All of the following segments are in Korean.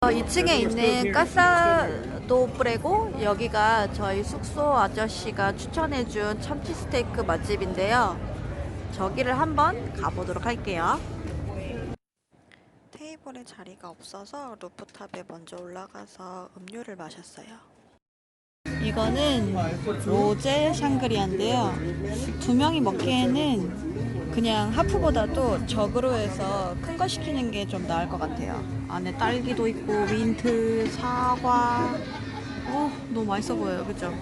어, 2층에 있는 까사도 브레고 여기가 저희 숙소 아저씨가 추천해준 참치 스테이크 맛집인데요. 저기를 한번 가보도록 할게요. 테이블에 자리가 없어서 루프탑에 먼저 올라가서 음료를 마셨어요. 이거는 로제 샹그리아인데요. 두 명이 먹기에는 그냥 하프보다도 적으로 해서 큰 거 시키는 게 좀 나을 것 같아요. 안에 딸기도 있고 민트, 사과. 어, 너무 맛있어 보여요. 그죠?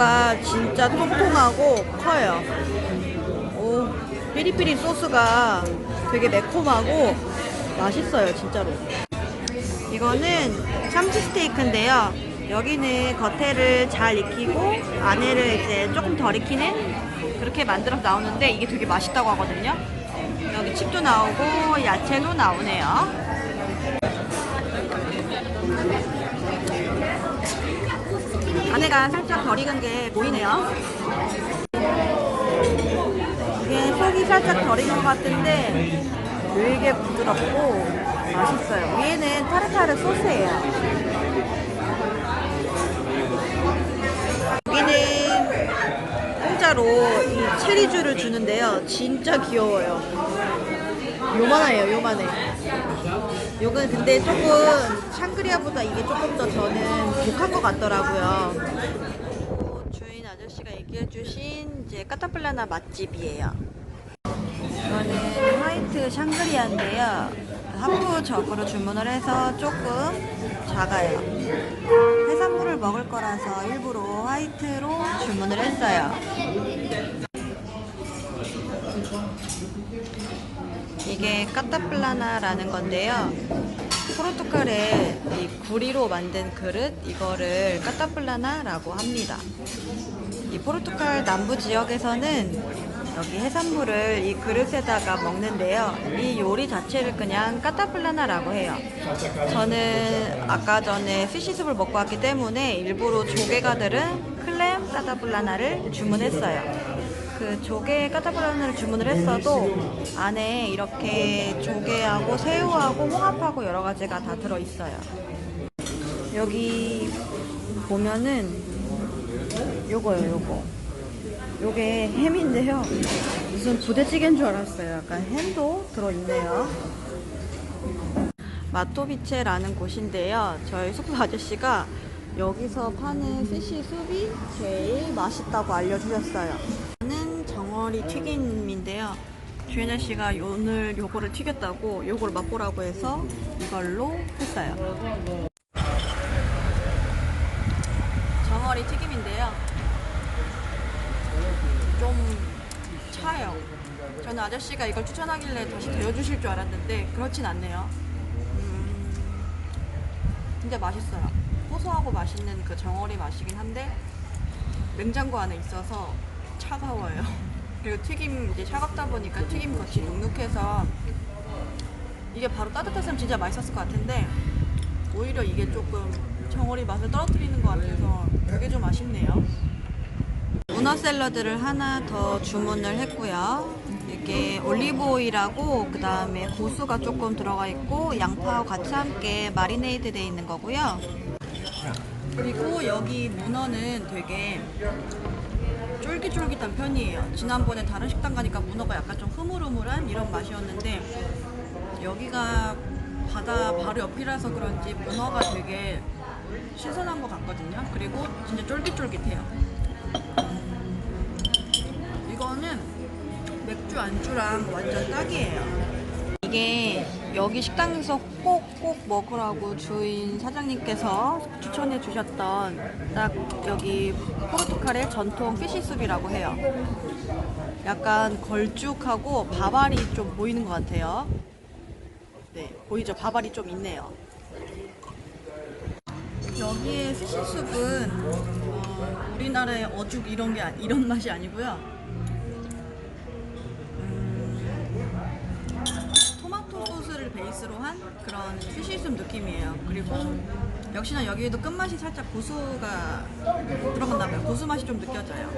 새우가 진짜 통통하고 커요. 오, 피리피리 소스가 되게 매콤하고 맛있어요, 진짜로. 이거는 참치 스테이크인데요. 여기는 겉에를 잘 익히고 안에를 이제 조금 덜 익히는 그렇게 만들어서 나오는데 이게 되게 맛있다고 하거든요. 여기 칩도 나오고 야채도 나오네요. 안에가 살짝 덜 익은 게 보이네요. 이게 속이 살짝 덜 익은 것 같은데 되게 부드럽고 맛있어요. 위에는 타르타르 소스예요. 여기는 공짜로 이 체리주를 주는데요. 진짜 귀여워요. 요만해요, 요만해. 요건 근데 조금 샹그리아보다 이게 조금 더 저는 독한 것 같더라고요. 어, 주인 아저씨가 얘기해주신 이제 까타플라나 맛집이에요. 이거는 화이트 샹그리아인데요. 하프적으로 주문을 해서 조금 작아요. 해산물을 먹을 거라서 일부러 화이트로 주문을 했어요. 이게 까타플라나라는 건데요. 포르투갈의 이 구리로 만든 그릇 이거를 까타플라나라고 합니다. 이 포르투갈 남부 지역에서는 여기 해산물을 이 그릇에다가 먹는데요. 이 요리 자체를 그냥 까타플라나라고 해요. 저는 아까 전에 스시숲을 먹고 왔기 때문에 일부러 조개가 들은 클램 까타플라나를 주문했어요. 그 조개 까타플라나를 주문을 했어도 안에 이렇게 조개하고 새우하고 홍합하고 여러 가지가 다 들어 있어요. 여기 보면은 요거요, 요거. 요게 햄인데요. 무슨 부대찌개인 줄 알았어요. 약간 햄도 들어 있네요. 마토비체라는 곳인데요. 저희 숙소 아저씨가 여기서 파는 스시 숲이 제일 맛있다고 알려주셨어요. 정어리 튀김인데요. 주인 아저씨가 오늘 요거를 튀겼다고 요걸 맛보라고 해서 이걸로 했어요. 정어리 튀김인데요. 좀 차요. 저는 아저씨가 이걸 추천하길래 다시 데워주실 줄 알았는데 그렇진 않네요. 음, 근데 맛있어요. 고소하고 맛있는 그 정어리 맛이긴 한데 냉장고 안에 있어서 차가워요. 그리고 튀김 이제 차갑다 보니까 튀김 겉이 눅눅해서 이게 바로 따뜻했으면 진짜 맛있었을 것 같은데 오히려 이게 조금 정어리 맛을 떨어뜨리는 것 같아서 그게 좀 아쉽네요. 문어 샐러드를 하나 더 주문을 했고요. 이게 올리브 오일하고 그 다음에 고수가 조금 들어가 있고 양파와 같이 함께 마리네이드 돼 있는 거고요. 그리고 여기 문어는 되게 쫄깃쫄깃한 편이에요. 지난번에 다른 식당 가니까 문어가 약간 좀 흐물흐물한 이런 맛이었는데 여기가 바다 바로 옆이라서 그런지 문어가 되게 신선한 것 같거든요. 그리고 진짜 쫄깃쫄깃해요. 이거는 맥주 안주랑 완전 딱이에요. 이게 여기 식당에서 꼭꼭 먹으라고 주인 사장님께서 추천해 주셨던 딱 여기 포르투갈의 전통 피시숲이라고 해요. 약간 걸쭉하고 밥알이 좀 보이는 것 같아요. 네, 보이죠? 밥알이 좀 있네요. 여기에 스시숲은 어, 우리나라의 어죽 이런 게 아- 이런 맛이 아니고요. 베이스로 한 그런 슈시숨 느낌이에요. 그리고 역시나 여기에도 끝맛이 살짝 고수가 들어갔나 봐요. 고수 맛이 좀 느껴져요.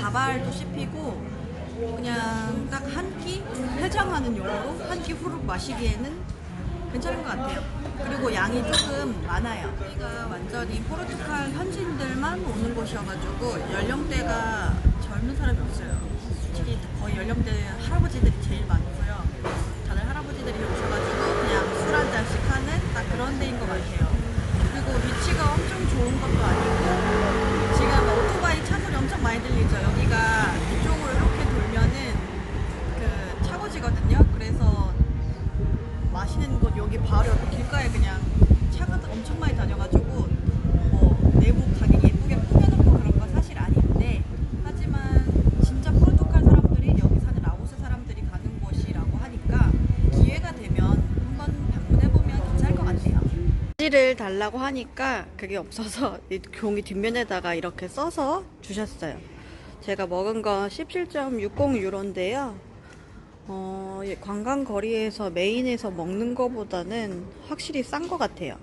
밥알도 씹히고 그냥 딱 한 끼 해장하는 용으로 한 끼 후룩 마시기에는 괜찮은 것 같아요. 그리고 양이 조금 많아요. 여기가 완전히 포르투갈 현지인들만 오는 곳이어가지고 연령대가 젊은 사람이 없어요. 솔직히 거의 연령대 할아버지들이 제일 많고요. 할아버지들이 오셔가지고 그냥 술 한 잔씩 하는 딱 그런 데인 것 같아요. 그리고 위치가 엄청 좋은 것도 아니고 지금 오토바이 차 소리 엄청 많이 들리죠. 여기가 달라고 하니까 그게 없어서 이 종이 뒷면에다가 이렇게 써서 주셨어요. 제가 먹은 건 17.60 유로인데요. 어, 관광 거리에서 메인에서 먹는 거보다는 확실히 싼 것 같아요.